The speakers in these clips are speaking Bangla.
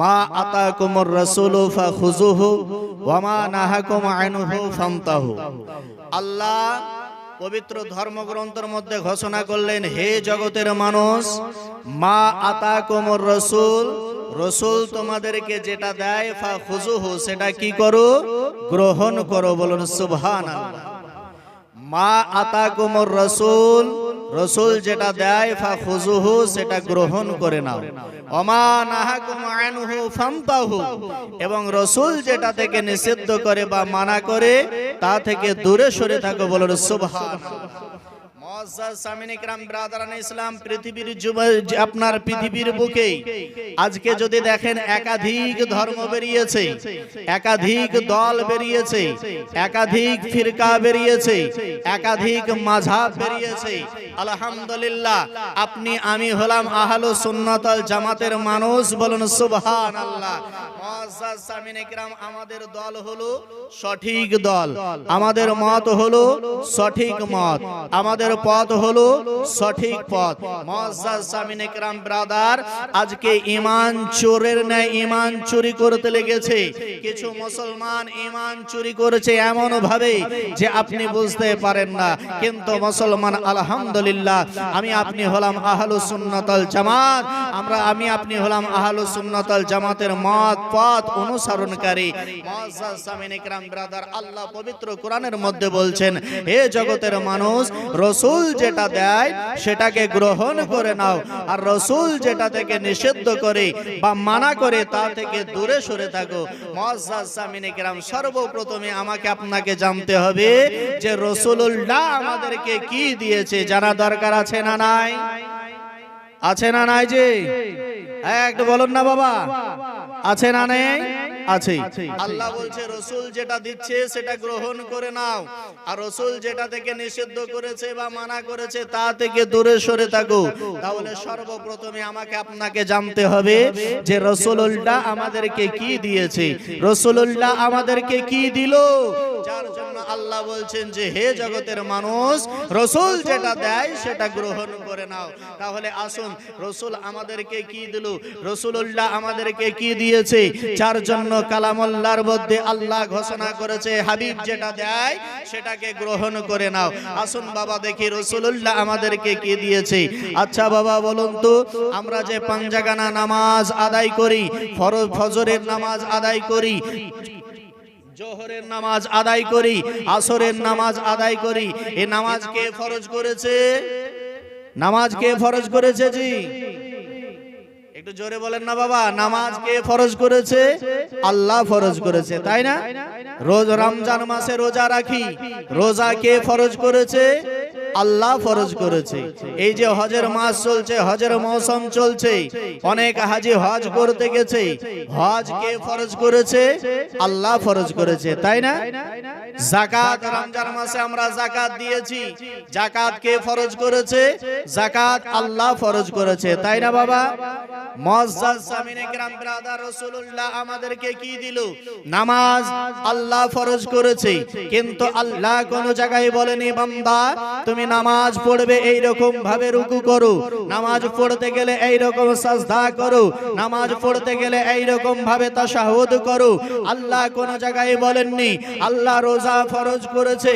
মা আতাকুমুর রাসূলু ফাখুযুহু ওয়া মা নাহাকুম আনহু ফান্তাহু আল্লাহ পবিত্র ধর্মগ্রন্থের মধ্যে ঘোষণা করলেন, হে জগতের মানুষ, মা আতাকুমুর রাসূল, রসুল তোমাদেরকে যেটা দেয় ফা খুজুহু সেটা কি করো? গ্রহণ করো। বলুন, সুবহানাল্লাহ। মা আতাকুমুর রসুল রসুল যেটা দেয় ফা খুজুহু সেটা গ্রহণ করে নাও। এবং রসুল যেটা থেকে নিষিদ্ধ করে বা মানা করে, তা থেকে দূরে সরে থাকো বলো সুবহানাল্লাহ। ইসলাম পৃথিবীর আপনার পৃথিবীর বুকে আজকে যদি দেখেন একাধিক ধর্ম বেরিয়েছে, একাধিক দল বেরিয়েছে, একাধিক ফিরকা বেরিয়েছে, একাধিক মাঝহাব বেরিয়েছে। আলহামদুলিল্লাহ, আপনি আমি হলাম আহলু সুন্নাতাল জামাতের মানুষ বলুন সামিন ইকরাম আমাদের দল হলো সঠিক দল। আমাদের মত হলো সঠিক মত। আমাদের পথ হলো সঠিক পথ ব্রাদার আজকে ঈমান চোরের ন্যায় ঈমান চুরি করতে লেগেছে। কিছু মুসলমান ঈমান চুরি করেছে এমন ভাবে যে আপনি বুঝতে পারেন না। কিন্তু মুসলমান আলহামদুলিল্লাহ আমি আপনি হলাম আহলুস সুন্নাতাল জামাত। আমরা আমি আপনি হলাম আহলুস সুন্নাতাল জামাতের মত। পথ অনুসরণকারী। ব্রাদার, আল্লাহ পবিত্র কোরআনের মধ্যে বলছেন, হে জগতের মানুষ, রসুল যেটা দেয় সেটাকে গ্রহণ করে নাও। আর রসুল যেটা থেকে নিষিদ্ধ করে বা মানা করে তা থেকে দূরে সরে থাকো। সামিন সর্বপ্রথমে আমাকে আপনাকে জানতে হবে যে রসুলুল্লাহ আমাদেরকে কি দিয়েছে, জানা দরকার আছে না নাই? আছে না নাই যে হ্যাঁ, একটু বলুন না বাবা। আছে না নেই? আছে। আল্লাহ বলছে, রসুল যেটা দিচ্ছে সেটা গ্রহণ করে নাও। আর রসুল যেটা থেকে নিষিদ্ধ করেছে বা মানা করেছে তা থেকে দূরে সরে থাকো। তাহলে সর্বপ্রথমে আমাকে আপনাকে জানতে হবে যে আমাদেরকে কি দিয়েছে? আমাদেরকে কি দিল? যার জন্য আল্লাহ বলছেন যে, হে জগতের মানুষ, রসুল যেটা দেয় সেটা গ্রহণ করে নাও। তাহলে আসুন, রসুল আমাদেরকে কি দিল? রসুল্লাহ আমাদেরকে কি দিয়েছে? যার জন্য কালামুল্লাহর মধ্যে আল্লাহ ঘোষণা করেছে, হাবিব যেটা দেয় সেটাকে গ্রহণ করে নাও। আসুন বাবা দেখি রসুল্লাহ আমাদেরকে কি দিয়েছে। আচ্ছা বাবা বলুন তো, আমরা যে পাঞ্জাগানা নামাজ আদায় করি, ফরজ ফজরের নামাজ আদায় করি, জোহরের নামাজ আদায় করি, আসরের নামাজ আদায় করি, এ নামাজ কে ফরজ করেছে? নামাজ কে ফরজ করেছে জি? একটু জোরে বলেন না বাবা, নামাজ কে ফরজ করেছে? আল্লাহ ফরজ করেছে, তাই না? রোজ রমজান মাসে রোজা রাখি, রোজা কে ফরজ করেছে? আল্লাহ ফরজ করেছে। এই যে হজের মাস চলছে, হজের মৌসুম চলছে, অনেক হাজি হজ করতে গেছে। হজ কে ফরজ করেছে? আল্লাহ ফরজ করেছে, তাই না? জাকাত রমজান মাসে আমরা জাকাত দিয়েছি। জাকাত কে ফরজ করেছে? জাকাত আল্লাহ ফরজ করেছে, তাই না বাবা? মুআজ্জাজ সামিনে কিরাম ব্রাদার রাসূলুল্লাহ আমাদেরকে কি দিল? নামাজ আল্লাহ ফরজ করেছে। কিন্তু আল্লাহ কোন জায়গায় বলেনি, বান্দা, তুমি নামাজ পড়বে এই রকম ভাবে রুকু করো। নামাজ পড়তে গেলে এই রকম সাজদা করো। নামাজ পড়তে গেলে এই রকম ভাবে তাশাহুদ করো। আল্লাহ কোন জায়গায় বলেননি, আল্লাহ রোজা ফরজ করেছে।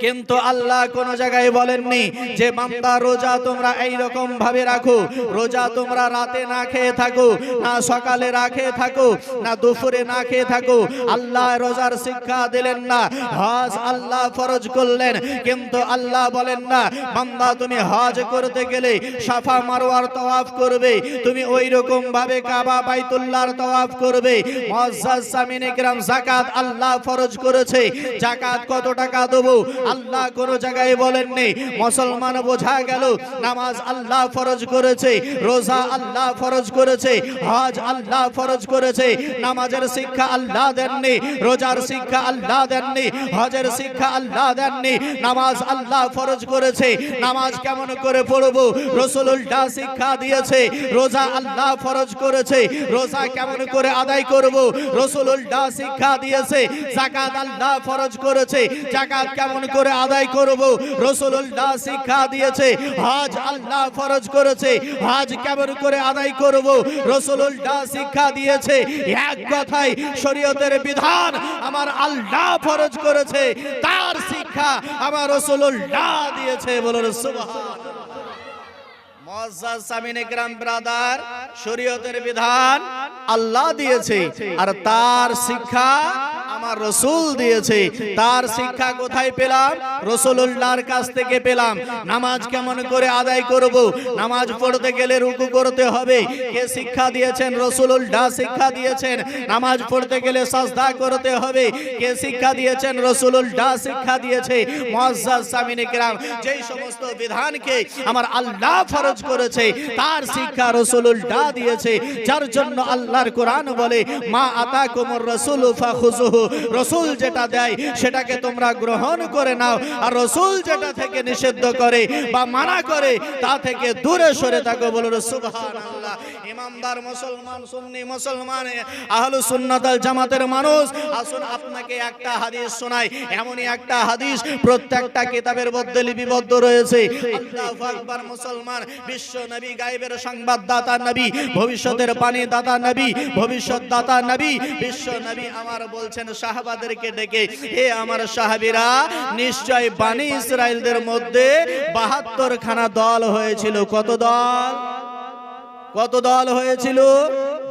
কিন্তু আল্লাহ কোন জায়গায় বলেননি যে, বান্দা, রোজা তোমরা এই রকম ভাবে রাখো। রোজা তোমরা রাতে না খেয়ে থাকো, না সকালে না খেয়ে থাকো, না দুপুরে না খেয়ে থাকো। আল্লাহ রোজার শিক্ষা দিলেন না। হজ আল্লাহ ফরজ করলেন। কিন্তু আল্লাহ বলেন না, বান্দা তুমি হজ করতে গেলে সাফা মারোয়ার তওয়াফ করবে, তুমি ওই রকম ভাবে কাবা বাইতুল্লাহর তওয়াফ করবে মুআজ্জাজ সামিন ইকরাম যাকাত আল্লাহ ফরজ করেছে, যাকাত কত টাকা দেবো? আল্লাহ কোন জায়গায় বলেননি, মুসলমান বোঝা গেল, নামাজ আল্লাহ ফরজ করেছে, রোজা আল্লাহ ফরজ করেছে, হজ আল্লাহ ফরজ করেছে, নামাজের শিক্ষা আল্লাহ দেননি, রোজার শিক্ষা আল্লাহ দেননি, হজের শিক্ষা আল্লাহ দেননি, নামাজ আল্লাহ ফরজ করেছে। নামাজ কেমন করে পড়ব? রসুল উল্টা শিক্ষা দিয়েছে। রোজা আল্লাহ ফরজ করেছে। রোজা কেমন করে আদায় করব? রসুল উল্টা শিক্ষা দিয়েছে। জাকাত আল্লাহ ফরজ করেছে। জাকাত কেমন করে আদায় করব? রসুল উল্টা শিক্ষা দিয়েছে। হজ আল্লাহ ফরজ করেছে। হজ কেমন করে আদায় করব? রসুল উল্টা শিক্ষা দিয়েছে। এক কথায় শরীয়তের বিধান, আমার আল্লাহ ফরজ করেছে। তার শিক্ষা আমার রসুল উল্টা দিয়েছে বলুন শরীয়তের বিধান আল্লাহ দিয়েছে আর তার শিক্ষা আমার রসুল দিয়েছে, তার শিক্ষা কোথায় পেলাম? রসুল্লাহর কাছ থেকে পেলাম। নামাজ কেমন করে আদায় করব? নামাজ পড়তে গেলে রুকু করতে হবে। কে শিক্ষা দিয়েছেন? রসুল্লাহ শিক্ষা দিয়েছেন। নামাজ পড়তে গেলে সাজদা করতে হবে। কে শিক্ষা দিয়েছেন? রসুল্লাহ শিক্ষা দিয়েছে। মুআজ্জাজ সামিনে গ্রাম যেই সমস্ত বিধানকে আমার আল্লাহ ফরজ করেছে, তার শিক্ষা রসুল্লাহ দিয়েছে। যার জন্য আল্লাহর কোরআন বলে, মা আতা কোমর রসুল ফাখুজুহু রসুল যেটা দেয় সেটাকে তোমরা গ্রহণ করে নাও। আর রসুল যেটা থেকে নিষিদ্ধ করে বা মানা করে, তা থেকে দূরে সরে থাকো বলো সুবহানাল্লাহ। ইমামদার মুসলমান, সুন্নি মুসলমান, আহলু সুন্নাত জামাতের মানুষ, আসুন আপনাকে একটা হাদিস শোনাই। এমনই একটা হাদিস প্রত্যেকটা কিতাবের মধ্যে লিপিবদ্ধ রয়েছে। আল্লাহু আকবার মুসলমান, বিশ্ব নবী, গায়েবের সংবাদদাতা নবী, ভবিষ্যতের পানি দাতা নবী ভবিষ্যৎ দাতা নবী, বিশ্ব নবী আমার বলছেন সাহাবাদেরকে ডেকে, হে আমার সাহাবিরা, নিশ্চয় বানি ইসরায়েলদের মধ্যে বাহাত্তর খানা দল হয়েছিল। কত দল? কত দল হয়েছিল?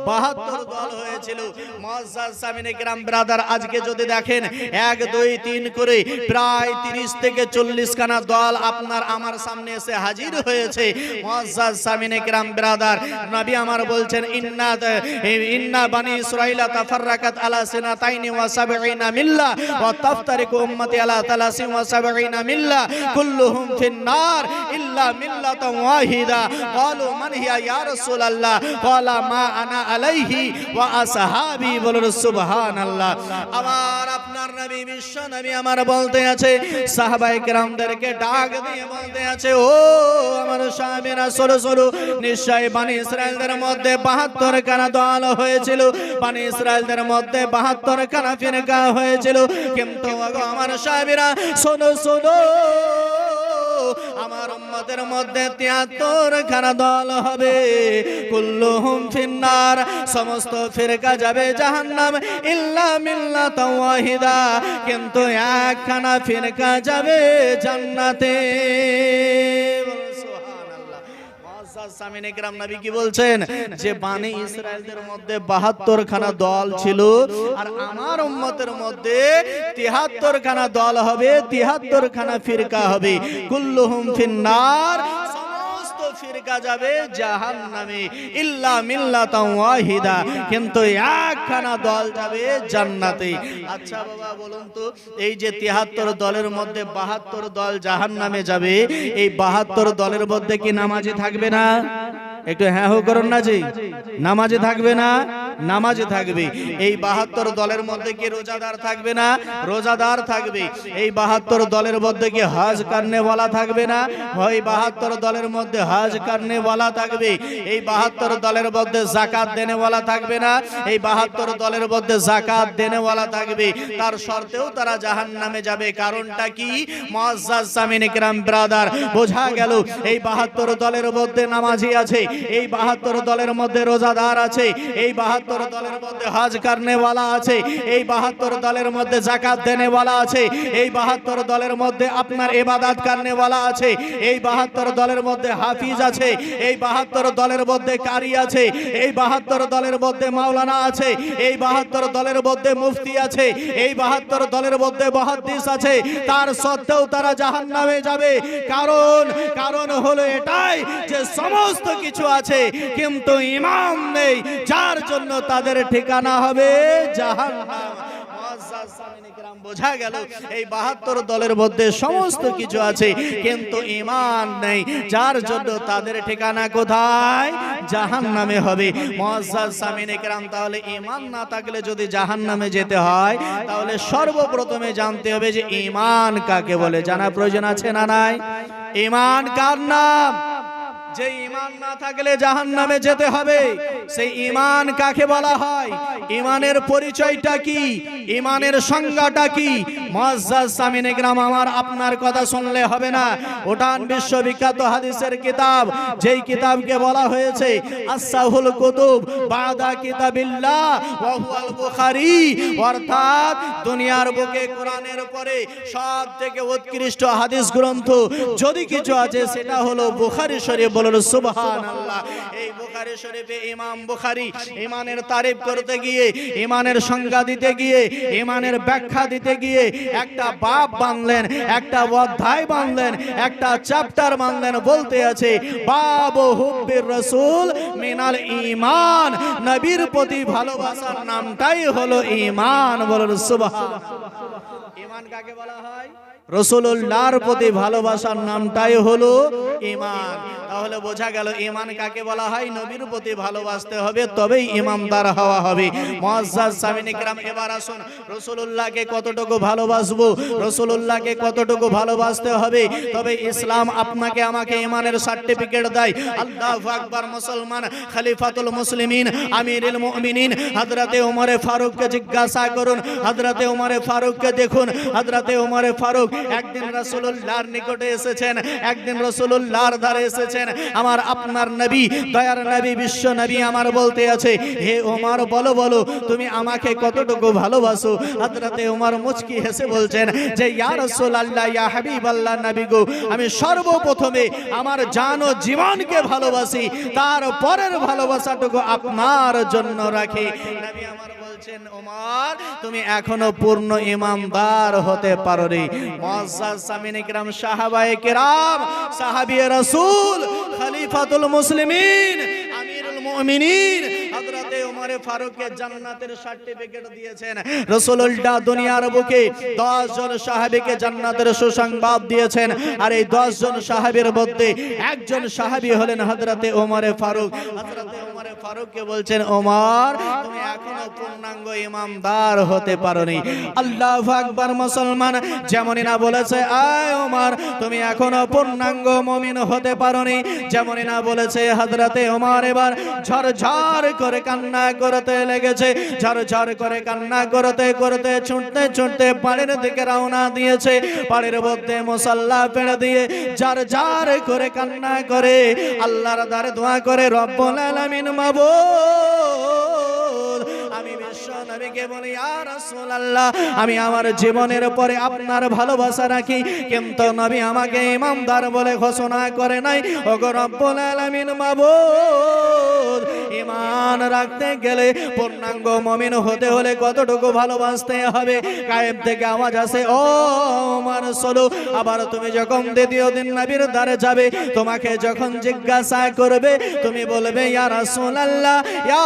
বাহাত্তর দল হয়েছিল। মুআজ্জাজ সামিনে গ্রাম ব্রাদার, আজকে যদি দেখেন, এক, দুই, তিন করে প্রায় তিরিশ থেকে চল্লিশ খানা দল আপনার আমার সামনে এসে হাজির হয়েছে। মুআজ্জাজ সামিনে গ্রাম ব্রাদার, নবী আমার বলছেন, ইন্না ইন্না বানি ইসরাইলা তাফাররাকাত আলা সিনাতাইনি ওয়া সাবঈনা মিল্লা ওয়া তাফতারিকু উম্মতি আলা তালাসিন ওয়া সাবঈনা মিল্লা কুল্লুহুম ফিন-নার ইল্লা মিল্লাতান ওয়াহিদা। ক্বালু মান হিয়া ইয়া রাসূলুল্লাহ? ক্বালা মা আনা আলাইহি ওয়া আসহাবি বলুন সুবহানাল্লাহ। আমার আপনার নবী, বিশ্ব নবী আমার বলতে আছে, সাহাবায়ে কেরামদেরকে ডাক দিয়ে বলতে আছে, ও আমার সাহাবীরা সরো সরো নিশ্চয় বানি ইসরায়েলদের মধ্যে 72 খানা দল হয়েছিল, বানি ইসরায়েলদের মধ্যে 72 খানা ফিরকা হয়েছিল, কিন্তু আমার সাহাবীরা শোনো শোনো। আমার উম্মতের মধ্যে তিয়াত্তর খানা দল হবে। কুল্লুহুম ফিন্নার, সমস্ত ফিরকা যাবে জাহান্নাম, ইল্লা মিল্লা ওয়াহিদা। কিন্তু একখানা ফিরকা যাবে জান্নাতে। সামিন ইকরাম নবী কি মধ্যে 72 খানা দল ছিল, আর মধ্যে 73 খানা দল হবে 73 খানা ফিরকা হবে। কুল্লুহুম ফিন্নার ফিরকা যাবে জাহান্নামে, ইল্লা মিল্লাতা ওয়াহিদা। কিন্তু একখানা দল যাবে জান্নাতে। আচ্ছা বাবা, বলুন তো, এই যে 73 দলের মধ্যে 72 দল জাহান্নামে যাবে, এই 72 দলের মধ্যে কি নামাজি থাকবে না? একটু হ্যাঁ হো করুন না জি। নামাজে থাকবে না? নামাজে থাকবে। এই বাহাত্তর দলের মধ্যে কি রোজাদার থাকবে না? রোজাদার থাকবে। এই বাহাত্তর দলের মধ্যে কি হজ ওয়ালা থাকবে না? ওই বাহাত্তর দলের মধ্যে হজ ওয়ালা থাকবে। এই বাহাত্তর দলের মধ্যে জাকাত দেনে ওয়ালা থাকবে না। এই বাহাত্তর দলের মধ্যে জাকাত দেনে ওয়ালা থাকবে। তার শর্তেও তারা জাহান নামে যাবে। কারণটা কি? ইকরাম ব্রাদার, বোঝা গেল এই বাহাত্তর দলের মধ্যে নামাজি আছে। এই বাহাত্তর দলের মধ্যে রোজাদার আছে। এই বাহাত্তর দলের মধ্যে হজ করনেওয়ালা আছে, এই বাহাত্তর দলের মধ্যে জাকাত দেনেওয়ালা আছে, এই বাহাত্তর দলের মধ্যে আপনার এবাদাত করনেওয়ালা আছে, এই বাহাত্তর দলের মধ্যে হাফিজ আছে, এই বাহাত্তর দলের মধ্যে কারি আছে, এই বাহাত্তর দলের মধ্যে মাওলানা আছে, এই বাহাত্তর দলের মধ্যে মুফতি আছে, এই বাহাত্তর দলের মধ্যে মহাদ্দিস আছে, তার সত্ত্বেও তারা জাহান্নামে যাবে। কারণ কারণ হলো এটাই যে সমস্ত কিছু আছে, কিন্তু ইমাম নেই, যার জন্য তাদের ঠিকানা হবে জাহান্নাম। বোঝা গেল এই বাহাত্তর দলের মধ্যে সমস্ত কিছু আছে, কিন্তু ইমান নেই। যার জন্য তাদের ঠিকানা কোথায়? জাহান নামে হবে তাহলে ইমান না থাকলে যদি জাহান নামে যেতে হয়, তাহলে সর্বপ্রথমে জানতে হবে যে ইমান কাকে বলে। জানা প্রয়োজন আছে না নাই? ইমান কার নাম? যে ইমান না থাকলে জাহান নামে যেতে হবে। সেই ইমান কাকে বলা হয়? ইমানের পরিচয়টা কি? ইমানের সংজ্ঞাটা কি? মুআজ্জাজ সামিনে গ্রাম আমার আপনার কথা শুনলে হবে না। ওটান বিশ্ববিখ্যাত হাদিসের কিতাব, যেই কিতাবকে বলা হয়েছে আসাহুল কুতুব, বাদা কিতাবিল্লাহ, ওয়া হুয়াল বুখারী। অর্থাৎ দুনিয়ার বুকে কোরআনের পরে সব থেকে উৎকৃষ্ট হাদিস গ্রন্থ যদি কিছু আছে, সেটা হলো বুখারী শরীফ বলুন সুবহানাল্লাহ। এই বুখারী শরীফে ইমাম বুখারী ইমানের তারিফ করতে গিয়ে ইমানের সংজ্ঞা দিতে গিয়ে ইমানের ব্যাখ্যা দিতে গিয়ে একটা বাপ বানলেন একটা অধ্যায় বানলেন একটা চ্যাপ্টার বানলেন বলতে আছে বাবু হুব্বির রাসূল মিনাল ঈমান। নবীর প্রতি ভালোবাসার নামটাই হলো ইমান বলুন সুবহান ঈমান কাকে বলা হয়? রসুল্লাহর প্রতি ভালোবাসার নামটাই হলো ইমান তাহলে বোঝা গেল ইমান কাকে বলা হয়? নবীর প্রতি ভালোবাসতে হবে তবেই ইমামদার হওয়া হবে। ইকরাম এবার আসুন। রসুল্লাহকে কতটুকু ভালোবাসবো? রসুল্লাহকে কতটুকু ভালোবাসতে হবে? তবে ইসলাম আপনাকে আমাকে ইমানের সার্টিফিকেট দেয়। আল্লাহু আকবার মুসলমান খলিফাতুল মুসলিমিন আমিরুল মুমিনিন হযরতে ওমরে ফারুককে জিজ্ঞাসা করুন হযরতে ওমরে ফারুককে দেখুন হযরতে ওমরে ফারুক একদিন রাসূলুল্লাহর নিকটে এসেছেন একদিন রাসূলুল্লাহর ধারে এসেছেন। আমার আপনার নবী দয়ার নবী বিশ্ব নবী আমার বলতে আছে হে ওমর বলো বলো তুমি আমাকে কতটুকু ভালোবাসো? হযরতে ওমর মুচকি হেসে বলছেন যে ইয়া রাসূলুল্লাহ ইয়া হাবিবাল্লাহ নবী গো আমি সর্বপ্রথমে আমার জান ও জীবনকে ভালোবাসি তার পরের ভালোবাসাটুকু আপনার জন্য রাখি। নবী আমার বলছেন, ওমর, তুমি এখনও পূর্ণ ইমানদার হতে পারোনি। মুআজ্জাজ সামিন ইকরাম, সাহাবায়ে কেরাম সাহাবী রাসূল, খলিফাতুল মুসলিমিন, আমিরুল মুমিনিন, হযরতে ওমর ফারুককে জান্নাতের সার্টিফিকেট দিয়েছেন। রাসূলুল্লাহ দুনিয়ার বুকে 10 জন সাহাবীকে জান্নাতের সুসংবাদ দিয়েছেন। আর এই 10 জন সাহাবীর মধ্যে একজন সাহাবী হলেন হযরতে ওমর ফারুক। ওমর ফারুককে বলছেন, ওমর, তুমি এখনও পূর্ণাঙ্গ ইমামদার হতে পারোনি। আকবার মুসলমান, যেমনই না বলেছে, আয় ওমর, তুমি এখনও পূর্ণাঙ্গ মুমিন হতে পারোনি। যেমনই না বলেছে হযরতে ওমর, এবার ঝরঝর করে কান্না করতে লেগেছে। ঝরঝর করে কান্না করতে করতে ছুটতে ছুটতে পাড়ের দিকে রওনা দিয়েছে। পাড়ের মধ্যে মুসাল্লা পেড়ে দিয়ে যার যার করে কান্না করে। আল্লাহর দ্বারে দোয়া করে, রব্বুল আলামিন মাবুদ আমি বিশ্ব নবীকে বলি, ইয়া রাসূলুল্লাহ, আমি আমার জীবনের পরে আপনার ভালোবাসা রাখি। কিন্তু নবী আমাকে ইমামদার বলে ঘোষণা করে নাই। ওগো রব্বুল আলামিন মাবুদ ইমান রাখতে গেলে পূর্ণাঙ্গ মমিন হতে হলে কতটুকু ভালোবাসতে হবে? গায়েব থেকে আওয়াজ আসে, ও আমার সলো, আবার তুমি যখন দ্বিতীয় দিন নবীর দ্বারে যাবে, তোমাকে যখন জিজ্ঞাসা করবে, তুমি বলবে, ইয়া রাসূলুল্লাহ, ইয়া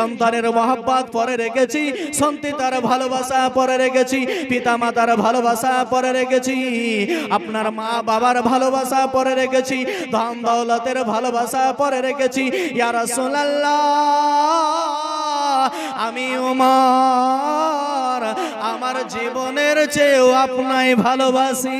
সন্তানের মহব্বত পরে রেখেছি সন্তিতার ভালোবাসা পরে রেখেছি পিতা মাতার ভালোবাসা পরে রেখেছি, আপনার মা বাবার ভালোবাসা পরে রেখেছি, ধন দৌলতের ভালোবাসা পরে রেখেছি। ইয়া রাসূলুল্লাহ, আমি ওমর আমার জীবনের চেয়েও আপনাই ভালোবাসি।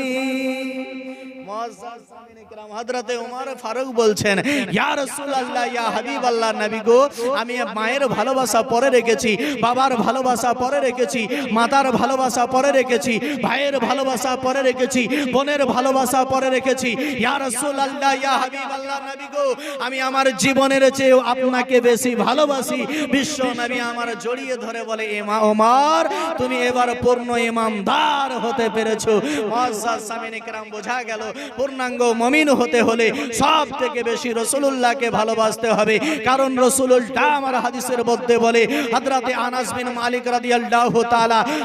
সামিন ওমর ফারুক বলছেন, ইয়া রাসূলুল্লাহ, ইয়া হাবিবাল্লাহ নবী গো, আমি মায়ের ভালোবাসা পরে রেখেছি, বাবার ভালোবাসা পরে রেখেছি, মাতার ভালোবাসা পরে রেখেছি, ভাইয়ের ভালোবাসা পরে রেখেছি, বোনের ভালোবাসা পরে রেখেছি। ইয়া রাসূলুল্লাহ, ইয়া হাবিবাল্লাহ নবী গো, আমি আমার জীবনের চেয়েও আপনাকে বেশি ভালোবাসি। বিশ্ব নবী আমার জড়িয়ে ধরে বলে এমা ওমর, তুমি এবার পূর্ণ ইমামদার হতে পেরেছ। মুআজ্জাজ সামিন ইকরাম বোঝা গেল, পূর্ণাঙ্গ মুমিন হতে হলে সব থেকে বেশি রসুলুল্লাহকে ভালোবাসতে হবে। কারণ রসুলুল্লাহ আমার হাদিসের মধ্যে বলে, হযরতে আনাস বিন মালিক রাদিয়াল্লাহু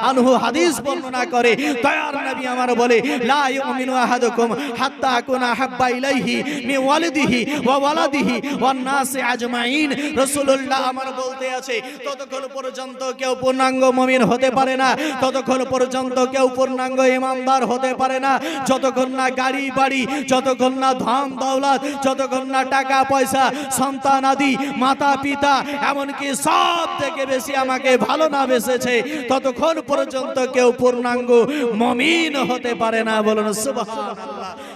আনহু হাদিস বর্ণনা করে আমার বলে কেউ পূর্ণাঙ্গ হতে পারে না, ততক্ষণ পর্যন্ত কেউ পূর্ণাঙ্গ হতে পারে না। যতক্ষণ না গাড়ি বাড়ি, যতক্ষণ না ধন দৌলত, যতক্ষণ না টাকা, পয়সা, সন্তান আদি, মাতা, পিতা, এমনকি সব থেকে বেশি আমাকে ভালো না বেসেছে, ততক্ষণ পর্যন্ত কেউ পূর্ণাঙ্গ মমিন হতে পারে না। বলুন ইকরাম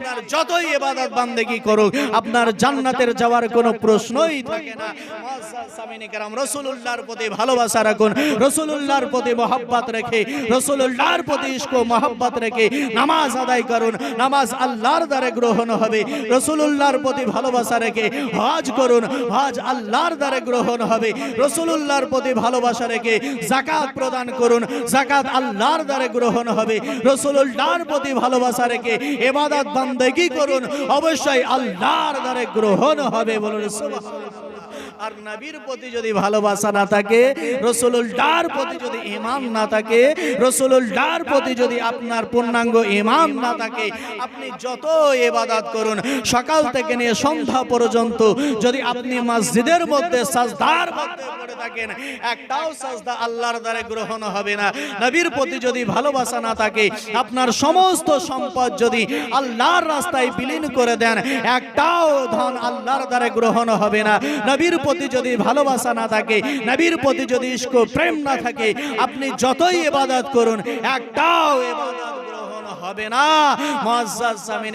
আপনার যতই ইবাদত বান্দেগি করুক, আপনার জান্নাতের যাওয়ার কোনো প্রশ্নই থাকে না। রাসূলুল্লাহর প্রতি ভালোবাসা রাখুন, রাসূলুল্লাহর প্রতি মহব্বত রেখে, রাসূলুল্লাহর প্রতি ইশক ও মহব্বত রেখে নামাজ আদায় করুন। নামাজ আল্লাহর দ্বারা গ্রহণ হবে, রাসূলুল্লাহর প্রতি ভালোবাসা রেখে হজ করুন। হজ আল্লাহর দ্বারা গ্রহণ হবে, রাসূলুল্লাহর প্রতি ভালোবাসা রেখে যাকাত প্রদান করুন। যাকাত আল্লাহর দ্বারা গ্রহণ হবে, রাসূলুল্লাহর প্রতি ভালোবাসা রেখে ইবাদত বান্দেগি করুন। অবশ্যই আল্লাহর দ্বারে গ্রহণ হবে বলুন সুবহানাল্লাহ। আর নবীর প্রতি যদি ভালোবাসা না থাকে রসুলুল্লাহর প্রতি যদি ইমাম না থাকে রসুলুল্লাহর প্রতি যদি আপনার পূর্ণাঙ্গ ইমাম না থাকে, আপনি যত ইবাদত করুন, সকাল থেকে নিয়ে সন্ধ্যা পর্যন্ত যদি আপনি মসজিদের মধ্যে সাজদার মধ্যে পড়ে থাকেন, একটাও সাজদা আল্লাহর দ্বারা গ্রহণ হবে না। নবীর প্রতি যদি ভালোবাসা না থাকে, আপনার সমস্ত সম্পদ যদি আল্লাহর রাস্তায় বিলীন করে দেন, একটাও ধন আল্লাহর দ্বারা গ্রহণ হবে না। নবীর প্রতি যদি ভালোবাসা না থাকে, নবীর প্রতি যদি ইস্ক প্রেম না থাকে, আপনি যতই এবাদত করুন, একটাও গ্রহণ হবে না।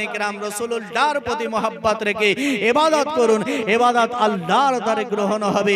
ইকরাম রাসূলুল্লাহর প্রতি মহব্বত রেখে ইবাদত করুন, ইবাদত আল্লাহর দ্বারা গ্রহণ হবে।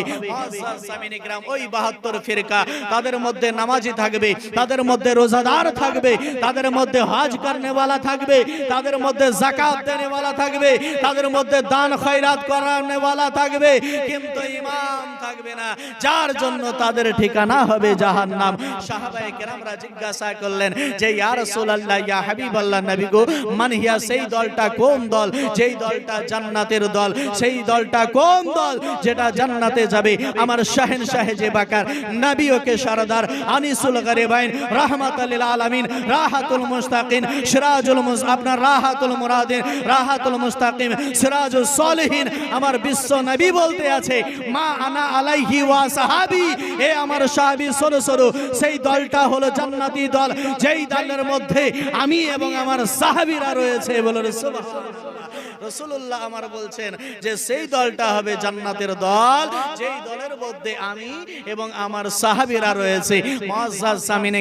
ইকরাম ওই 72 ফিরকা, তাদের মধ্যে নামাজি থাকবে, তাদের মধ্যে রোজাদার থাকবে, তাদের মধ্যে হজ করনেওয়ালা থাকবে, তাদের মধ্যে যাকাত দেনেওয়ালা থাকবে, তাদের মধ্যে দান খয়রাত করানেওয়ালা থাকবে, কিন্তু ইমাম থাকবে না। যার জন্য তাদের ঠিকানা হবে জাহান্নাম। সাহাবায়ে কেরামরা জিজ্ঞাসা করলেন যে, ইয়া রাসূলুল্লাহ, ইয়া হাবিবাল্লাহ নবী গো মান হিয়া সেই দলটা কোন দল? যেই দলটা জান্নাতের দল, সেই দলটা কোন দল যেটা জান্নাতে যাবে? আমার শাহেন শাহেজে বাকার, নবী সরদার আনিসুল গরিবাইন রাহমাতাল আলামিন, রাহাতুল মুস্তাকিন সিরাজুল আপনার রাহাতুল মুরাদিন, রাহাতুল মুস্তাকিম সিরাজুল সলিহিন। আমার বিশ্ব নবী বলতে আছে, মা আনা আলাইহি ওয়া সাহাবি। এ আমার সাহাবী, সরো সরো। সেই দলটা হলো জান্নাতি দল। যেই দলের মধ্যে আমি এবং আমার সাহাবিরা রয়েছে বলে রসুল্লাহ আমার বলছেন যে সেই দলটা হবে জান্নাতের দল, যেই দলের মধ্যে আমি এবং আমার সাহাবীরা রয়েছে।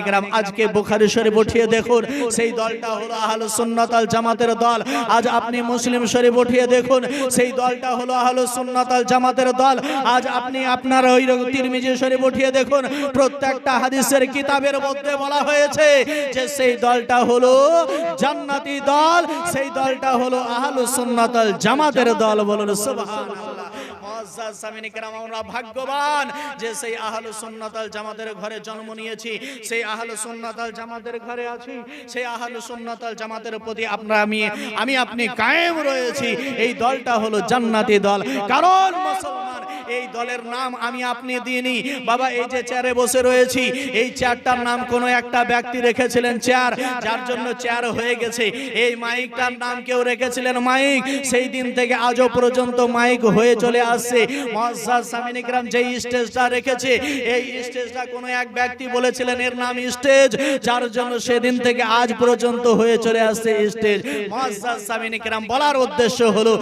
একরাম, আজকে বুখারী শরীফ উঠিয়ে দেখুন, সেই দলটা হলো আহলে সুন্নাত আল জামাতের দল। আজ আপনি মুসলিম শরীফ উঠিয়ে দেখুন, সেই দলটা হলো আহলে সুন্নাত আল জামাতের দল। আজ আপনি আপনার ওই তিরমিজি শরীফ উঠিয়ে দেখুন, প্রত্যেকটা হাদিসের কিতাবের মধ্যে বলা হয়েছে যে সেই দলটা হলো জান্নাতি দল, সেই দলটা হলো আহলে সুন্নাত সুন্নাতাল জামাতের দল বলুন সুবহানাল্লাহ। এই জান্নাতি দল। কারণ মুসলমান, এই দলের নাম আমি আপনি দিইনি। বাবা, এই যে চেয়ারে বসে রয়েছি, এই চেয়ারটার নাম কোনো একটা ব্যক্তি রেখেছিলেন চেয়ার, যার জন্য চেয়ার হয়ে গেছে। এই মাইকটার নাম কেউ রেখেছিলেন মাইক। সেই দিন থেকে আজও পর্যন্ত মাইক হয়ে চলে আসছে। মহাসাদ সামিনিকরাম যে স্টেজটা রেখেছে, এই স্টেজটা কোনো এক ব্যক্তি বলেছিলেন, এর নাম স্টেজ, যার জন্য সেদিন থেকে আজ পর্যন্ত হয়ে চলে আসছে স্টেজ। মহাসাদ সামিনিকরাম বলার উদ্দেশ্য হলো,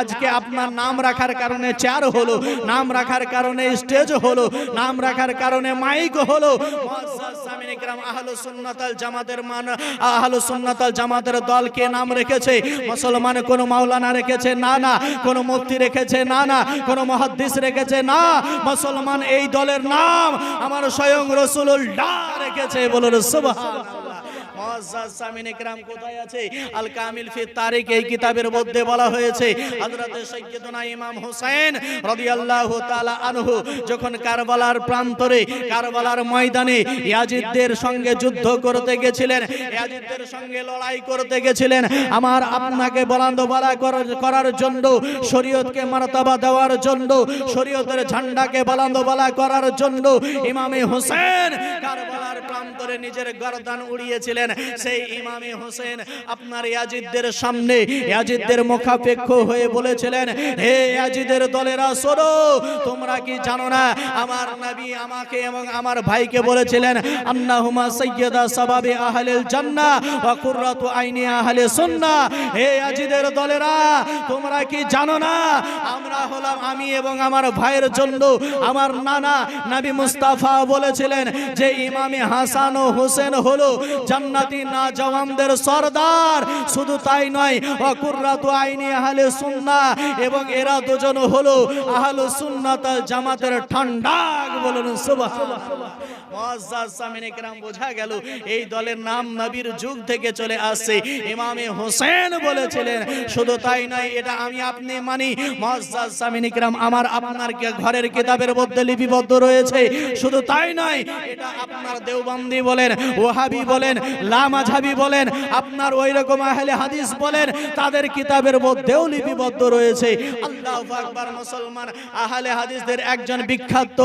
আজকে আপনার নাম রাখার কারণে চেয়ার হলো, নাম রাখার কারণে স্টেজ হলো, নাম রাখার কারণে মাইক হলো। সামিন মান মুসলমান কোন মাওলানা রেখেছে, না না। কোন মুফতি রেখেছে, না না। কোন মুহাদ্দিস রেখেছে না মুসলমান এই দলের নাম আমার স্বয়ং রসুল রেখেছে বলুন সুবহানাল্লাহ। মুআজ্জাজ সামিন ইকরাম কোথায় আছে? আল কামিল এই কিতাবের মধ্যে বলা হয়েছে। ইমাম হোসেন আনহু যখন কারবালার প্রান্তরে, কারবালার ময়দানে সঙ্গে যুদ্ধ করতে গেছিলেন সঙ্গে লড়াই করতে গেছিলেন, আমার আপনাকে বলান্দ বলা করার- জন্য, শরীয়তকে মারতাবা দেওয়ার জন্য, শরীয়তের ঝান্ডাকে বলান্দ বলা করার জন্য ইমামে হোসেন কারবালার প্রান্তরে নিজের গর্দান উড়িয়েছিলেন। সেই ইমামে হোসেন আপনার ইয়াজিদদের সামনে ইয়াজিদদের মুখাপেক্ষ হয়ে বলেছিলেন, হে ইয়াজিদের দলেরা, শোনো, তোমরা কি জানো না, আমার নবী আমাকে এবং আমার ভাইকে বলেছিলেন, আন্নাহুমা সাইয়্যিদা সাবাবি আহলিল জান্নাহ ওয়া কুররাতু আইনি আহলি সুন্নাহ। হে ইয়াজিদের দলেরা, তোমরা কি জানো না, আমরা হলাম আমি এবং আমার ভাইয়ের জন্য আমার নানা নবী মুস্তাফা বলেছিলেন যে ইমামে হাসান ও হোসেন হলো জান্নাতি না জওয়ানদের সরদার। শুধু তাই নয়, অকুররাতু আইনি আহলে সুন্নাহ এবং এরা দুজন হলো আহলে সুন্নাত জামাতের ঠান্ডা বলুন বোঝা গেল, এই দলের নাম নবীর যুগ থেকে চলে আসছে। ইমামে হোসেন বলেছিলেন, শুধু তাই নয়, এটা আমি আপনি মানি। আমার আপনার ঘরের কিতাবের মধ্যে লিপিবদ্ধ রয়েছে। শুধু তাই নয়, এটা আপনার দেওবন্দি বলেন, ওহাবি বলেন, লামাঝাবি বলেন, আপনার ওই রকম আহলে হাদিস বলেন, তাদের কিতাবের মধ্যেও লিপিবদ্ধ রয়েছে। আল্লাহু মুসলমান, আহলে হাদিসদের একজন বিখ্যাত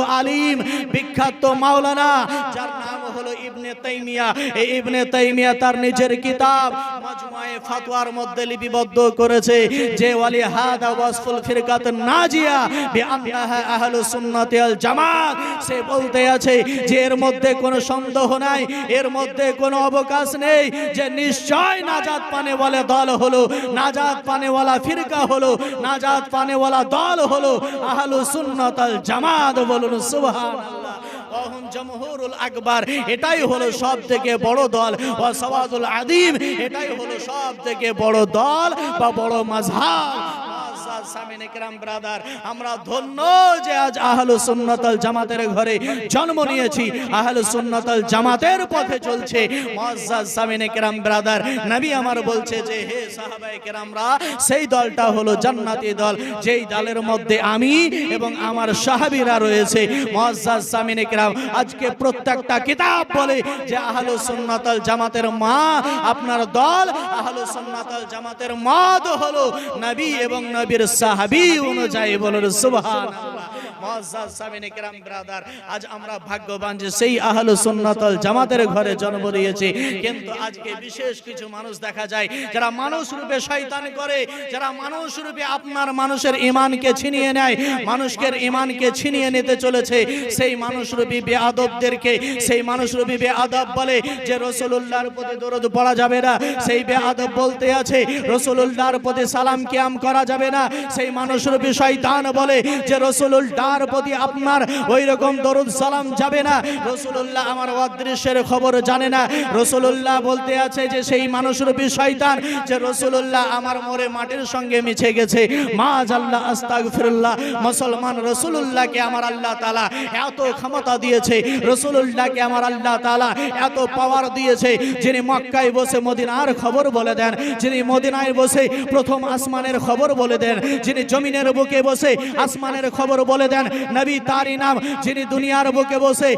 আলিম বিখ্যাত মাওলানা, যার নাম হলো ইবনে তাইমিয়া। এই ইবনে তাইমিয়া তার নিজের কিতাব মাজমুয়ে ফাতওয়ার মধ্যে লিপিবদ্ধ করেছে যে, ওয়ালি হাদা ওয়াসফুল ফিরকাত নাজিয়া বিআন্নাহা আহলুস সুন্নাতি আল জামাত। সে বলতে আছে যে, এর মধ্যে কোনো সন্দেহ নাই, এর মধ্যে কোনো অবকাশ নেই, যে নিশ্চয় নাজাত পানেওয়ালা দল হলো, নাজাত পানেওয়ালা ফিরকা হলো, নাজাত পানেওয়ালা দল হলো আহলুস সুন্নাত আল জামাত বলুন সুবহানাল্লাহ। ওহম জমহুরুল আকবার, এটাই হলো সব থেকে বড় দল। ও সওয়াদুল আদিম এটাই হলো সব বড় দল বা বড় মাযহাব। সেই দলটা হলো জান্নাতি দল। যেই দলের মধ্যে আমি এবং আমার সাহাবীরা রয়েছে। আজকে প্রত্যেকটা কিতাব বলে যে, আহলু সুন্নাতাল জামাতের মা আপনার দল, আহলু সুন্নাতাল জামাতের মত হলো নবী এবং নবীর সাহাবী অনুযায়ী বলুন সুবহানাল্লাহ। মুআজ্জাজ সামিন ইকরাম ব্রাদার, আজ আমরা ভাগ্যবান যে সেই আহলু সুন্নাতাল জামাতের ঘরে জন্ম নিয়েছি। কিন্তু আজকে বিশেষ কিছু মানুষ দেখা যায়, যারা মানুষ রূপে শয়তান করে, যারা মানুষ রূপে আপনার মানুষের ঈমানকে ছিনিয়ে নেয় মানুষকে ঈমানকে ছিনিয়ে নিতে চলেছে। সেই মানুষ রূপী বেআদবদেরকে, সেই মানুষ রূপী বেআদব বলে যে রাসূলুল্লাহর প্রতি দরুদ পড়া যাবে না। সেই বেআদব বলতে আছে, রাসূলুল্লাহর প্রতি সালাম কিয়াম করা যাবে না। সেই মানুষ রূপী শয়তান বলে যে রাসূলুল্লাহর প্রতি আপনার ওই রকম দরুদ সালাম যাবে না। রাসূলুল্লাহ আমার অদৃশ্যের খবর জানে না। রাসূলুল্লাহ বলতে আছে যে সেই মানুষ রূপী শয়তান যে রাসূলুল্লাহ আমার মরে মাটির সঙ্গে মিছে গেছে। মা আল্লাহ আস্তাগফিরুল্লাহ, মুসলমান রাসূলুল্লাহকে আমার আল্লাহ তাআলা এত ক্ষমতা দিয়েছে। রাসূলুল্লাহকে আমার আল্লাহ তালা এত পাওয়ার দিয়েছে। যিনি মক্কায় বসে মদিনার খবর বলে দেন, যিনি মদিনায় বসে প্রথম আসমানের খবর বলে দেন, যিনি জমিনের বুকে বসে আসমানের খবর বলে দেন দেন নবী তারই নাম যিনি দুনিয়ার বুকে বসে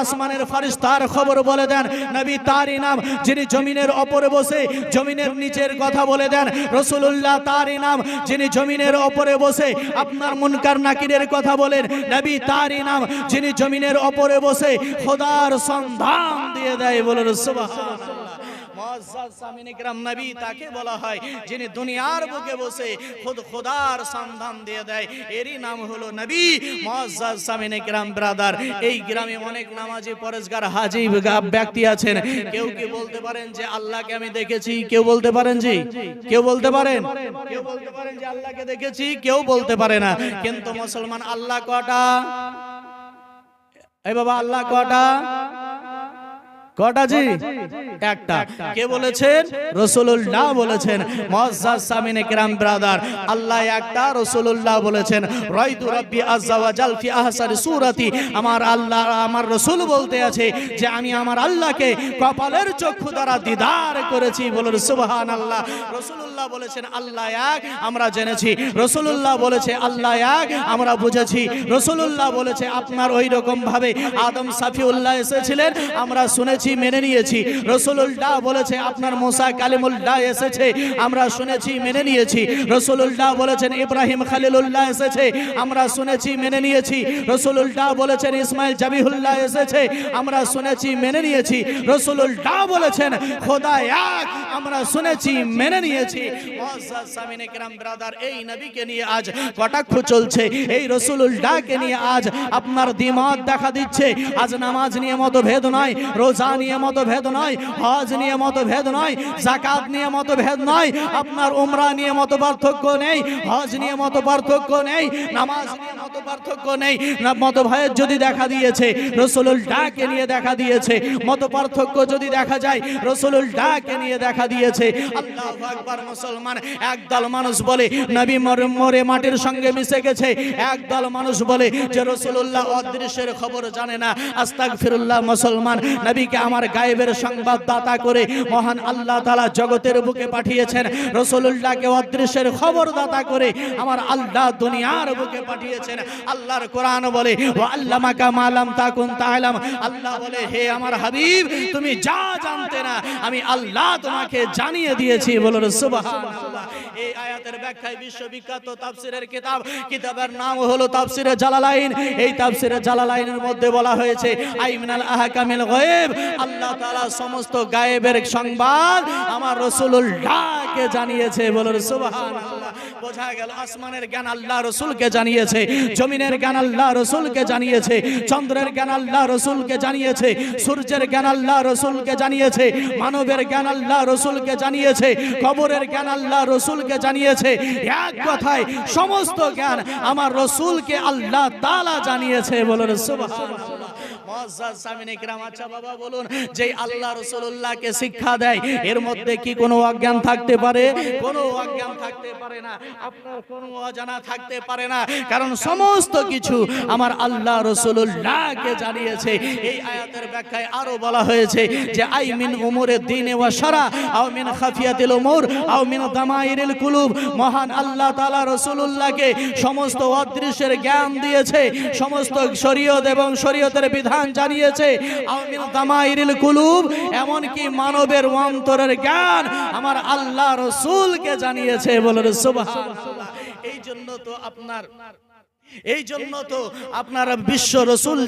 আসমানের ফারিস্তার খবর বলে দেন। নবী তারই নাম যিনি জমিনের ওপরে বসে, জমিনের নিচের কথা বলে দেন। রসুল্লাহ তারই নাম যিনি জমিনের ওপরে বসে, আপনার মুনকার নাকিরের কথা বলেন। নবী তারই নাম যিনি জমিনের ওপরে বসে, খোদার সন্ধান দিয়ে দেয় বলে সুবহানাল্লাহ। নবী তাকে বলা হয়, যিনি দুনিয়ার বসে সন্ধান দিয়ে দেয়। এরই নাম হলো নবী ব্রাদার। এই গ্রামে অনেক ব্যক্তি আছেন। কেউ কি বলতে পারেন যে আল্লাহকে আমি দেখেছি? কেউ বলতে পারেন জি? কেউ বলতে পারেন? কেউ বলতে পারেন যে আল্লাহকে দেখেছি? কেউ বলতে পারে না। কিন্তু মুসলমান আল্লাহ কটা? এই বাবা, আল্লাহ কটা? কে বলেছেন? বলেছেন। সামিনে ব্রাদার। আল্লাহ বলেছেন। আমার আল্লাহ, আমার রসুল বলতে আছে যে আমি আমার আল্লাহকে কপালের চক্ষু দ্বারা দিদার করেছি। বলুন, সুবহানাল্লাহ। রসুল্লাহ বলেছেন, আল্লাহ এক, আমরা জেনেছি। রসুল্লাহ বলেছে, আল্লাহ এক, আমরা বুঝেছি। রসুল্লাহ বলেছে, আপনার ওই রকম ভাবে আদম সাফিউল্লাহ এসেছিলেন। আমরা শুনেছি মেনে নিয়েছি। রসুল্লাহ বলেছে, আপনার মোসা কালিমুল্লাহ এসেছে। আমরা শুনেছি, মেনে নিয়েছি। রসুল্লাহ বলেছেন, ইব্রাহিম খালিলুল্লাহ এসেছে। আমরা শুনেছি, মেনে নিয়েছি। রসুল্লাহ বলেছেন, ইসমাইল জাবিহুল্লাহ এসেছে। আমরা শুনেছি, মেনে নিয়েছি। রসুল্লাহ বলেছেন, খোদা এক। আমরা শুনেছি, মেনে নিয়েছি। ব্রাদার, এই নবীকে নিয়ে আজ কটাক্ষ চলছে। এই রসুল্লাহকে নিয়ে আজ আপনার দ্বিমত দেখা দিচ্ছে। আজ নামাজ নিয়ে মতভেদ নয় রোজা নিয়ে মতভেদ নয়, হজ নিয়ে মতভেদ নয় জাকাত নিয়ে মতভেদ নয়, আপনার উমরা নিয়ে মত পার্থক্য নেই, হজ নিয়ে মত পার্থক্য নেই, নামাজ নিয়ে মত পার্থক্য নেই। না, মত ভয়ের যদি দেখা দিয়েছে, রসুলুল ডাকে নিয়ে দেখা দিয়েছে, মত পার্থক্য যদি দেখা যায়, রসুলুল ডাকে নিয়ে দেখা দিয়েছে। আল্লাহ আকবার মুসলমান, একদল মানুষ বলে, নবী মরে মাটির সঙ্গে মিশে গেছে। একদল মানুষ বলে যে রসুল্লাহ অদৃশ্যের খবর জানে না। আস্তাক ফিরুল্লাহ মুসলমান, নবীকে আমার গায়েবের সংবাদদাতা করে মহান আল্লাহ তালা জগতের বুকে পাঠিয়েছেন। রসুল্লাহকে অদৃশ্যের খবরদাতা করে আমার আল্লাহ দুনিয়ার বুকে পাঠিয়েছেন। আল্লাহর কোরআন বলে ও আল্লাহ মাকা মালাম তাকুন তাহলাম আল্লাহ বলে, হে আমার হাবিব, তুমি যা জানতে না, আমি আল্লাহ তোমাকে জানিয়ে দিয়েছি। বলুন, সুবহানাল্লাহ। এই আয়াতের ব্যাখ্যায় বিশ্ববিখ্যাত তাফসিরের কিতাব, কিতাবের নাম হলো তাফসিরে জালালাইন। এই তাফসিরে জালালাইনের মধ্যে বলা হয়েছে আইমিনাল আহকামিল গায়েব। আল্লাহ তাআলা সমস্ত গায়েবের সংবাদ আমার রাসূলুল্লাহকে জানিয়েছে। বলুন, সুবহানাল্লাহ। বোঝা গেল আসমানের জ্ঞান আল্লাহ রসুলকে জানিয়েছে। জমিনের জ্ঞান আল্লাহ রসুলকে জানিয়েছে, চন্দ্রের জ্ঞান আল্লাহ রসুলকে জানিয়েছে, সূর্যের জ্ঞান আল্লাহ রসুলকে জানিয়েছে, মানবের জ্ঞান আল্লাহ রসুলকে জানিয়েছে, কবরের জ্ঞান আল্লাহ রসুলকে জানিয়েছে। এক কথায়, সমস্ত জ্ঞান আমার রসুলকে আল্লাহ তালা জানিয়েছে। বলেন সুবহানাল্লাহ। আচ্ছা বাবা বলুন যে আল্লাহ রাসূলুল্লাহকে শিক্ষা দেয় এর মধ্যে কি কোনো অজ্ঞান থাকতে পারে? কোনো অজ্ঞান থাকতে পারে না আপনার কোনো অজানা থাকতে পারে না কারণ সমস্ত কিছু আমার আল্লাহ রাসূলুল্লাহকে জানিয়েছে। এই আয়াতের ব্যাখ্যায় আরও বলা হয়েছে যে আই মিন উমুরে দিনে ওয়া শারা আও মিন খাফিয়াতিল উমুর আও মিন দামাইরিল কুলুব। মহান আল্লাহ তাআলা রাসূলুল্লাহকে সমস্ত অদৃশ্যের জ্ঞান দিয়েছে সমস্ত শরীয়ত এবং শরীয়তের বিধান জানিয়েছে আমিল দামাইরিল কুলুব এমনকি মানবের অন্তরের জ্ঞান আমার আল্লাহ রসুল কে জানিয়েছে বলে সুবাহ এই জন্য তো আপনার, এই জন্য তো আপনার বিশ্ব রসুল